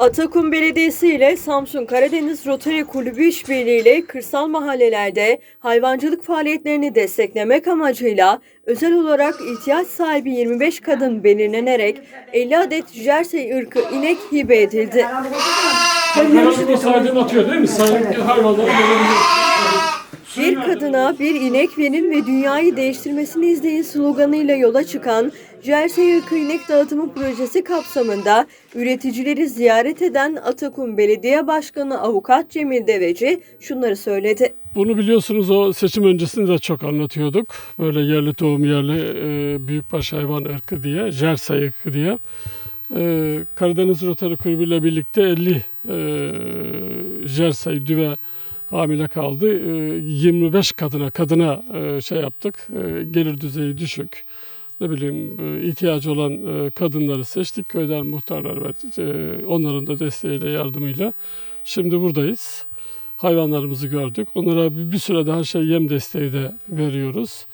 Atakum Belediyesi ile Samsun Karadeniz Rotary Kulübü işbirliğiyle kırsal mahallelerde hayvancılık faaliyetlerini desteklemek amacıyla özel olarak ihtiyaç sahibi 25 kadın belirlenerek 50 adet jersey ırkı inek hibe edildi. De sahiden atıyor değil mi? Sahip hayvanları görebiliyor. Bir kadına bir inek verin ve dünyayı değiştirmesini izleyin sloganıyla yola çıkan Jersey ırkı inek dağıtımı projesi kapsamında üreticileri ziyaret eden Atakum Belediye Başkanı Avukat Cemil Deveci şunları söyledi. Bunu biliyorsunuz o seçim öncesinde de çok anlatıyorduk. Böyle yerli tohum yerli e, büyükbaş hayvan ırkı diye, jersey ırkı diye. E, Karadeniz Rotary Kulübü ile birlikte 50 e, jersey düve hamile kaldı. E, 25 kadına kadına e, şey yaptık. E, gelir düzeyi düşük. Ne bileyim e, ihtiyacı olan e, kadınları seçtik. Köyden muhtarlar ve onların da desteğiyle yardımıyla. Şimdi buradayız hayvanlarımızı gördük. Onlara bir süre daha şey yem desteği de veriyoruz.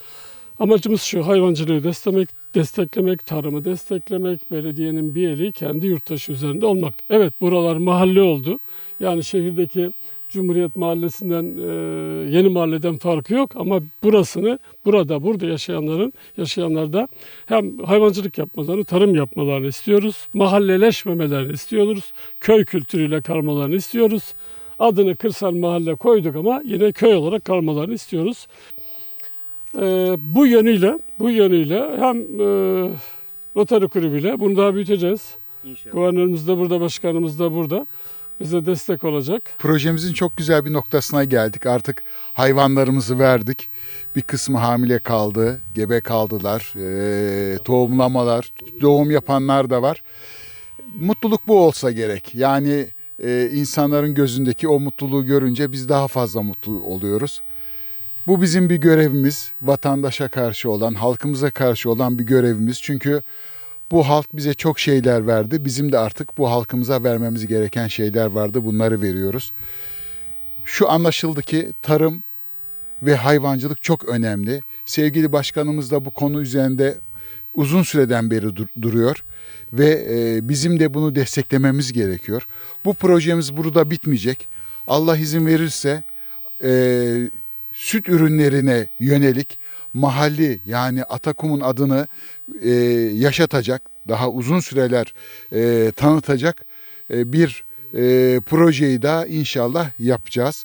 Amacımız şu hayvancılığı desteklemek, desteklemek, tarımı desteklemek, belediyenin bir eli kendi yurttaşı üzerinde olmak. Evet buralar mahalle oldu. Yani şehirdeki Cumhuriyet Mahallesi'nden, e, yeni mahalleden farkı yok ama burasını, burada, burada yaşayanların, yaşayanlarda hem hayvancılık yapmalarını, tarım yapmalarını istiyoruz. Mahalleleşmemelerini istiyoruz. Köy kültürüyle kalmalarını istiyoruz. Adını kırsal mahalle koyduk ama yine köy olarak kalmalarını istiyoruz. Ee, bu yönüyle, bu yönüyle hem e, Rotary Kulübü'yle bunu daha büyüteceğiz. İnşallah. Guvernörümüz de burada, başkanımız da burada. Bize destek olacak. Projemizin çok güzel bir noktasına geldik. Artık hayvanlarımızı verdik. Bir kısmı hamile kaldı, gebe kaldılar, eee, tohumlamalar, doğum yapanlar da var. Mutluluk bu olsa gerek. Yani eee, insanların gözündeki o mutluluğu görünce biz daha fazla mutlu oluyoruz. Bu bizim bir görevimiz. Vatandaşa karşı olan, halkımıza karşı olan bir görevimiz. Çünkü bu halk bize çok şeyler verdi. Bizim de artık bu halkımıza vermemiz gereken şeyler vardı. Bunları veriyoruz. Şu anlaşıldı ki tarım ve hayvancılık çok önemli. Sevgili başkanımız da bu konu üzerinde uzun süreden beri dur- duruyor ve e, bizim de bunu desteklememiz gerekiyor. Bu projemiz burada bitmeyecek. Allah izin verirse e, süt ürünlerine yönelik mahalli yani Atakum'un adını e, yaşatacak, daha uzun süreler e, tanıtacak e, bir e, projeyi daha inşallah yapacağız.